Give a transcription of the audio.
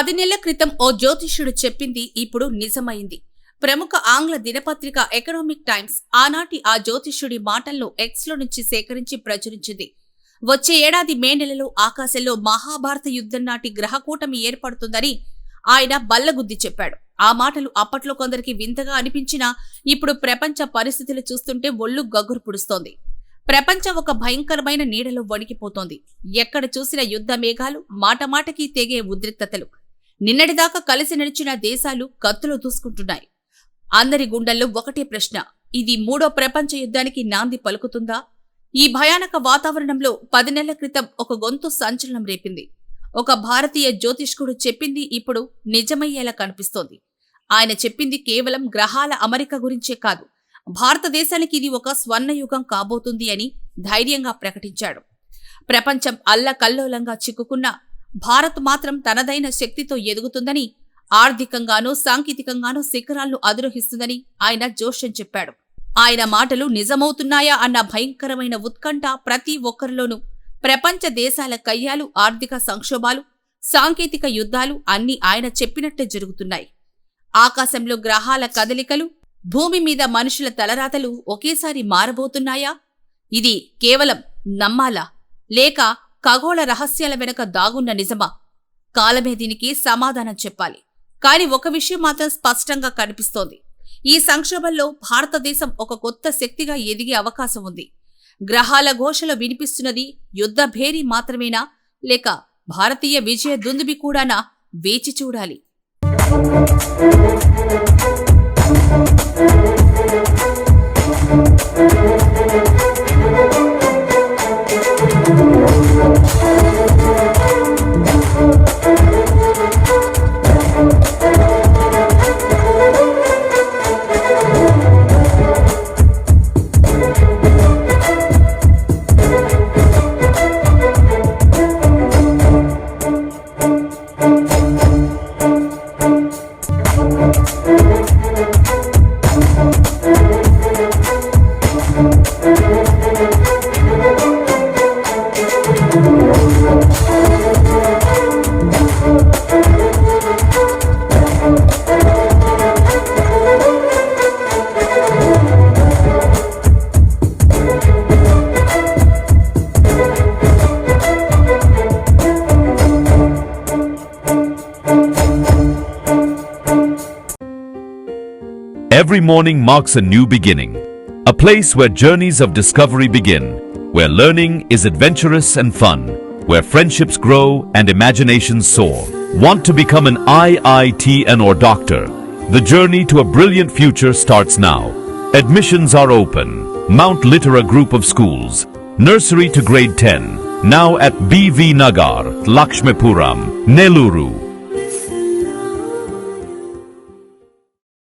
పది నెలల క్రితం ఓ జ్యోతిష్యుడు చెప్పింది ఇప్పుడు నిజమైంది. ప్రముఖ ఆంగ్ల దినపత్రిక ఎకనామిక్ టైమ్స్ ఆనాటి ఆ జ్యోతిష్యుడి మాటలను ఎక్స్లో నుంచి సేకరించి ప్రచురించింది. వచ్చే ఏడాది మే నెలలో ఆకాశంలో మహాభారత యుద్ధం నాటి గ్రహకూటమి ఏర్పడుతుందని ఆయన బల్లగుద్ది చెప్పాడు. ఆ మాటలు అప్పట్లో కొందరికి వింతగా అనిపించినా ఇప్పుడు ప్రపంచ పరిస్థితులు చూస్తుంటే ఒళ్ళు గగ్గురు పుడుస్తోంది. ప్రపంచం ఒక భయంకరమైన నీడలో వణికిపోతోంది. ఎక్కడ చూసిన యుద్ధ మేఘాలు మాటమాటకి తెగే ఉద్రిక్తతలు. నిన్నటిదాకా కలిసి నడిచిన దేశాలు కత్తులు దూసుకుంటున్నాయి. అందరి గుండెల్లో ఒకటే ప్రశ్న ఇది మూడో ప్రపంచ యుద్ధానికి నాంది పలుకుతుందా? ఈ భయానక వాతావరణంలో పది నెలల క్రితం ఒక గొంతు సంచలనం రేపింది. ఒక భారతీయ జ్యోతిష్కుడు చెప్పింది ఇప్పుడు నిజమయ్యేలా కనిపిస్తోంది. ఆయన చెప్పింది కేవలం గ్రహాల అమరిక గురించే కాదు భారతదేశానికి ఇది ఒక స్వర్ణయుగం కాబోతుంది అని ధైర్యంగా ప్రకటించాడు. ప్రపంచం అల్లకల్లోలంగా చిక్కుకున్న భారత్ మాత్రం తనదైన శక్తితో ఎదుగుతుందని ఆర్థికంగానూ సాంకేతికంగానూ శిఖరాలను అధిరోహిస్తుందని ఆయన జోషన్ చెప్పాడు. ఆయన మాటలు నిజమవుతున్నాయా అన్న భయంకరమైన ఉత్కంఠ ప్రతి ఒక్కరిలోనూ ప్రపంచ దేశాల కయ్యాలు ఆర్థిక సంక్షోభాలు సాంకేతిక యుద్ధాలు అన్నీ ఆయన చెప్పినట్టే జరుగుతున్నాయి. ఆకాశంలో గ్రహాల కదలికలు భూమి మీద మనుషుల తలరాతలు ఒకేసారి మారబోతున్నాయా? ఇది కేవలం నమ్మాలా? లేక ఖగోళ రహస్యాల వెనుక దాగున్న నిజమా? కాలమే దీనికి సమాధానం చెప్పాలి. కాని ఒక విషయం మాత్రం స్పష్టంగా కనిపిస్తోంది. ఈ సంక్షోభంలో భారతదేశం ఒక కొత్త శక్తిగా ఎదిగే అవకాశం ఉంది. గ్రహాల ఘోషలు వినిపిస్తున్నది యుద్ధ భేరీ మాత్రమేనా? లేక భారతీయ విజయ దుందుబి కూడానా? వేచి చూడాలి. Every morning marks a new beginning, a place where journeys of discovery begin, where learning is adventurous and fun, where friendships grow and imaginations soar. Want to become an IITN or doctor? The journey to a brilliant future starts now. Admissions are open. Mount Litera Group of Schools, nursery to grade 10, now at BV Nagar, Lakshmipuram, Neluru.